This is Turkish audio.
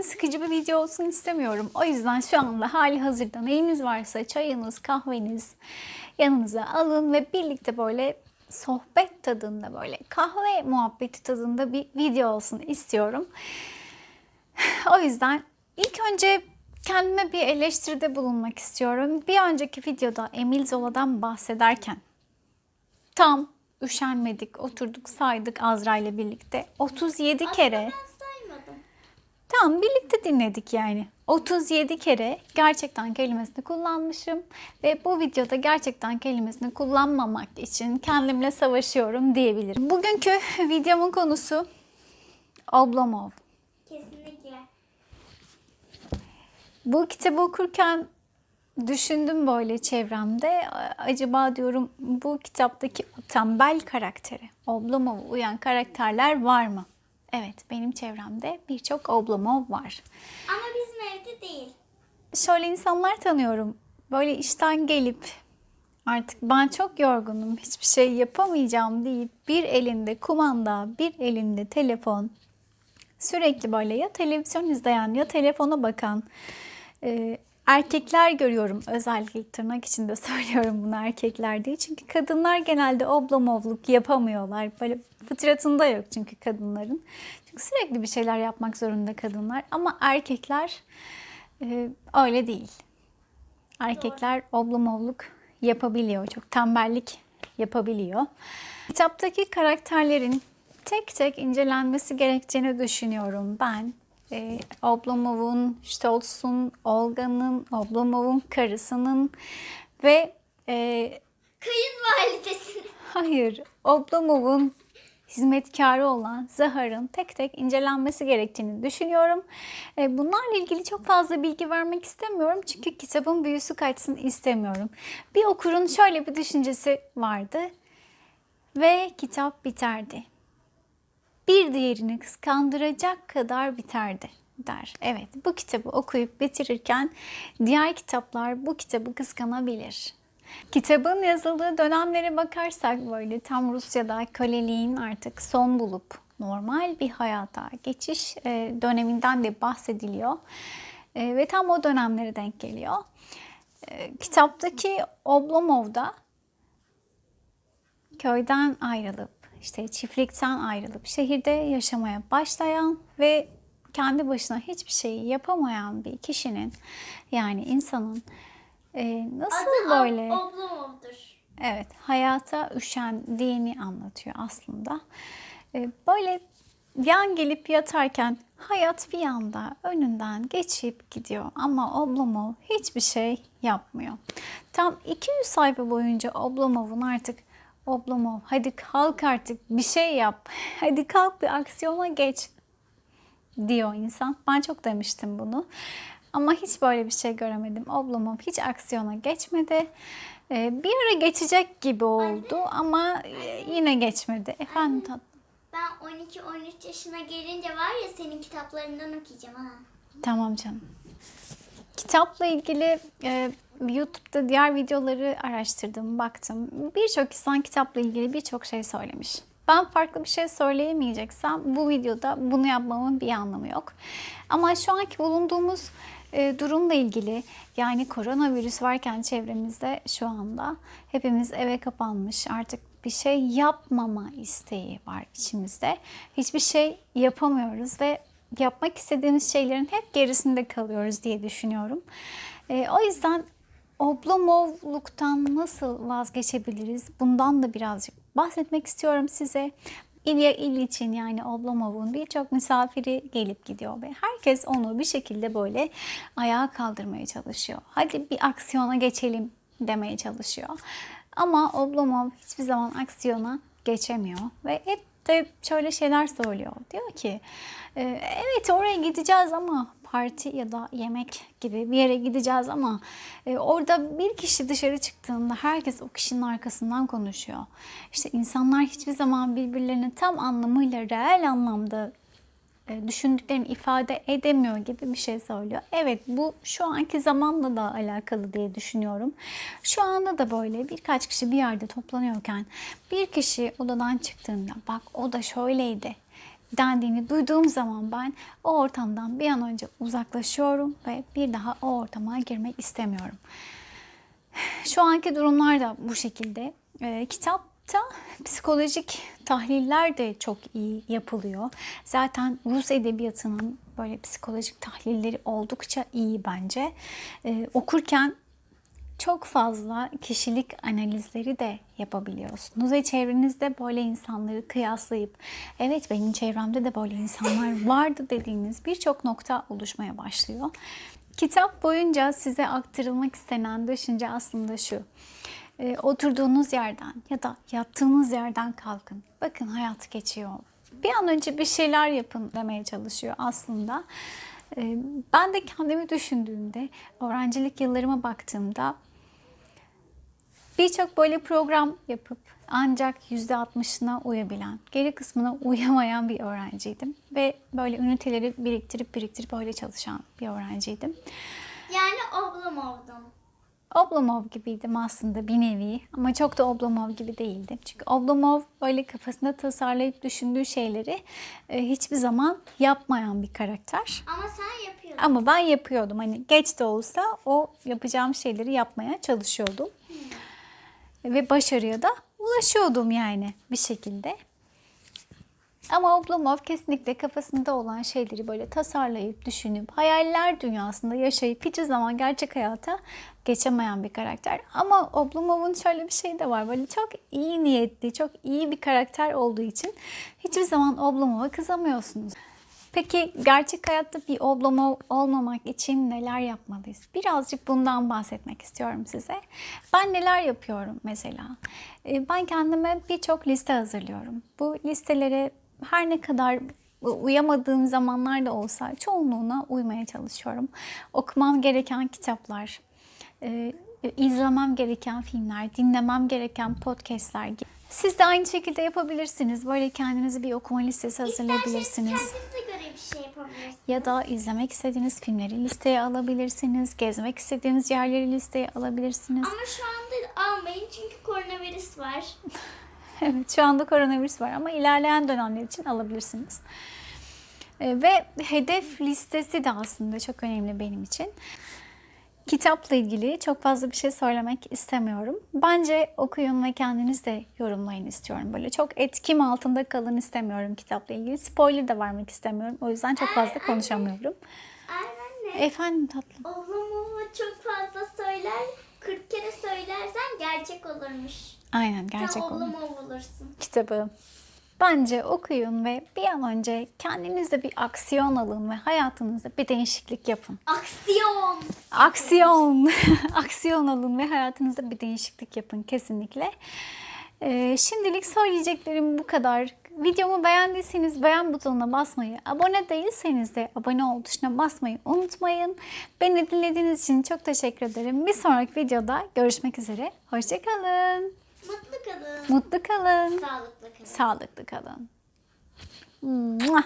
Bugün sıkıcı bir video olsun istemiyorum. O yüzden şu anda hali hazırda neyiniz varsa çayınız, kahveniz yanınıza alın ve birlikte böyle sohbet tadında böyle kahve muhabbeti tadında bir video olsun istiyorum. O yüzden ilk önce kendime bir eleştiride bulunmak istiyorum. Bir önceki videoda Emil Zola'dan bahsederken tam üşenmedik, oturduk saydık Azra ile birlikte. 37 kere Ben. Tamam birlikte dinledik yani. 37 kere gerçekten kelimesini kullanmışım ve bu videoda gerçekten kelimesini kullanmamak için kendimle savaşıyorum diyebilirim. Bugünkü videomun konusu Oblomov. Kesinlikle. Bu kitabı okurken düşündüm böyle çevremde. Acaba diyorum bu kitaptaki tembel karakteri, Oblomov'a uyan karakterler var mı? Evet benim çevremde birçok Oblomov var. Ama bizim evde değil. şöyle insanlar tanıyorum. Böyle işten gelip artık ben çok yorgunum, hiçbir şey yapamayacağım deyip bir elinde kumanda, bir elinde telefon, sürekli böyle ya televizyon izleyen ya telefona bakan erkekler görüyorum. Özellikle tırnak içinde söylüyorum bunu erkekler diye. Çünkü kadınlar genelde oblamovluk yapamıyorlar. Böyle fıtratında yok çünkü kadınların. Çünkü sürekli bir şeyler yapmak zorunda kadınlar. Ama erkekler e, öyle değil. Erkekler oblamovluk yapabiliyor. Çok tembellik yapabiliyor. Kitaptaki karakterlerin tek tek incelenmesi gerektiğini düşünüyorum ben. E, Oblomov'un, Stoltz'un, Olga'nın, Oblomov'un karısının ve e, Kayınvalidesini. Hayır, Oblomov'un hizmetkarı olan Zahar'ın tek tek incelenmesi gerektiğini düşünüyorum. E, Bunlarla ilgili çok fazla bilgi vermek istemiyorum çünkü kitabın büyüsü kaçsın istemiyorum. Bir okurun şöyle bir düşüncesi vardı ve kitap biterdi. Bir diğerini kıskandıracak kadar biterdi der. Evet, bu kitabı okuyup bitirirken diğer kitaplar bu kitabı kıskanabilir. Kitabın yazıldığı dönemlere bakarsak böyle tam Rusya'da köleliğin artık son bulup normal bir hayata geçiş e, döneminden de bahsediliyor. E, ve tam o dönemlere denk geliyor. E, kitaptaki Oblomov'da köyden ayrılıp işte çiftlikten ayrılıp şehirde yaşamaya başlayan ve kendi başına hiçbir şey yapamayan bir kişinin yani insanın e, nasıl Adı böyle Oblomov'dur. Evet, hayata üşendiğini anlatıyor aslında. Ee, Böyle yan gelip yatarken hayat bir anda önünden geçip gidiyor ama Oblomov hiçbir şey yapmıyor. Tam 200 sayfa boyunca Oblomov'un artık Oblomov hadi kalk artık bir şey yap. Hadi kalk bir aksiyona geç diyor insan. Ben çok demiştim bunu. Ama hiç böyle bir şey göremedim. Oblomov hiç aksiyona geçmedi. Ee, bir ara geçecek gibi oldu ama e, yine geçmedi. Efendim tatlım. Ben 12-13 yaşına gelince var ya senin kitaplarından okuyacağım ha. Tamam canım. Kitapla ilgili e, YouTube'da diğer videoları araştırdım, baktım. Birçok insan kitapla ilgili birçok şey söylemiş. Ben farklı bir şey söyleyemeyeceksem bu videoda bunu yapmamın bir anlamı yok. Ama şu anki bulunduğumuz e, durumla ilgili yani koronavirüs varken çevremizde şu anda hepimiz eve kapanmış artık bir şey yapmama isteği var içimizde. Hiçbir şey yapamıyoruz ve yapmak istediğimiz şeylerin hep gerisinde kalıyoruz diye düşünüyorum. E, o yüzden Oblomovluktan nasıl vazgeçebiliriz? Bundan da birazcık bahsetmek istiyorum size. İlya İliç'in yani Oblomov'un birçok misafiri gelip gidiyor ve herkes onu bir şekilde böyle ayağa kaldırmaya çalışıyor. Hadi bir aksiyona geçelim demeye çalışıyor. Ama Oblomov hiçbir zaman aksiyona geçemiyor ve hep de şöyle şeyler söylüyor. Diyor ki "E, evet oraya gideceğiz ama parti ya da yemek gibi bir yere gideceğiz ama e, orada bir kişi dışarı çıktığında herkes o kişinin arkasından konuşuyor. İşte insanlar hiçbir zaman birbirlerini tam anlamıyla reel anlamda e, düşündüklerini ifade edemiyor gibi bir şey söylüyor. Evet bu şu anki zamanla da alakalı diye düşünüyorum. Şu anda da böyle birkaç kişi bir yerde toplanıyorken bir kişi odadan çıktığında bak o da şöyleydi dendiğini duyduğum zaman ben o ortamdan bir an önce uzaklaşıyorum ve bir daha o ortama girmek istemiyorum. Şu anki durumlar da bu şekilde. Ee, kitapta psikolojik tahliller de çok iyi yapılıyor. Zaten Rus edebiyatının böyle psikolojik tahlilleri oldukça iyi bence. Ee, okurken çok fazla kişilik analizleri de yapabiliyorsunuz ve çevrenizde böyle insanları kıyaslayıp evet benim çevremde de böyle insanlar vardı dediğiniz birçok nokta oluşmaya başlıyor. Kitap boyunca size aktarılmak istenen düşünce aslında şu. Ee, oturduğunuz yerden ya da yattığınız yerden kalkın. Bakın hayat geçiyor. Bir an önce bir şeyler yapın demeye çalışıyor aslında. Ee, ben de kendimi düşündüğümde, öğrencilik yıllarıma baktığımda Birçok böyle program yapıp ancak %60'ına uyabilen, geri kısmına uyamayan bir öğrenciydim. Ve böyle üniteleri biriktirip biriktirip öyle çalışan bir öğrenciydim. Yani oblum oldum. Oblomov gibiydim aslında bir nevi ama çok da Oblomov gibi değildim. Çünkü Oblomov böyle kafasında tasarlayıp düşündüğü şeyleri e, hiçbir zaman yapmayan bir karakter. Ama sen yapıyordun. Ama ben yapıyordum. Hani geç de olsa o yapacağım şeyleri yapmaya çalışıyordum. Ve başarıya da ulaşıyordum yani bir şekilde. Ama Oblomov kesinlikle kafasında olan şeyleri böyle tasarlayıp, düşünüp, hayaller dünyasında yaşayıp hiçbir zaman gerçek hayata geçemeyen bir karakter. Ama Oblomov'un şöyle bir şey de var. Böyle çok iyi niyetli, çok iyi bir karakter olduğu için hiçbir zaman Oblomov'a kızamıyorsunuz. Peki gerçek hayatta bir Oblomov olmamak için neler yapmalıyız? Birazcık bundan bahsetmek istiyorum size. Ben neler yapıyorum mesela? Ee, Ben kendime birçok liste hazırlıyorum. Bu listelere her ne kadar uyamadığım zamanlar da olsa çoğunluğuna uymaya çalışıyorum. Okumam gereken kitaplar, e, izlemem gereken filmler, dinlemem gereken podcastler gibi. Siz de aynı şekilde yapabilirsiniz. Böyle kendinize bir okuma listesi hazırlayabilirsiniz. İsterseniz kendinize göre bir şey yapabilirsiniz. Ya da izlemek istediğiniz filmleri listeye alabilirsiniz. Gezmek istediğiniz yerleri listeye alabilirsiniz. Ama şu anda almayın çünkü koronavirüs var. Evet şu anda koronavirüs var ama ilerleyen dönemler için alabilirsiniz. Ee, Ve hedef listesi de aslında çok önemli benim için. Kitapla ilgili çok fazla bir şey söylemek istemiyorum. Bence okuyun ve kendiniz de yorumlayın istiyorum. Böyle çok etkim altında kalın istemiyorum kitapla ilgili. Spoiler de vermek istemiyorum. O yüzden çok fazla konuşamıyorum. Anne, Efendim tatlım. oblumu çok fazla söyler, 40 kere söylersen gerçek olurmuş. Aynen Sen gerçek olun. oblum olursun. kitabı. Bence okuyun ve bir an önce kendinizde bir aksiyon alın ve hayatınızda bir değişiklik yapın. Aksiyon. Aksiyon! aksiyon alın ve hayatınızda bir değişiklik yapın kesinlikle. Ee, şimdilik söyleyeceklerim bu kadar. Videomu beğendiyseniz beğen butonuna basmayı, abone değilseniz de abone ol tuşuna basmayı unutmayın. Beni dinlediğiniz için çok teşekkür ederim. Bir sonraki videoda görüşmek üzere. Hoşçakalın. Mutlu kalın. Mutlu kalın. Sağlıklı kalın. Sağlıklı kalın. Mua.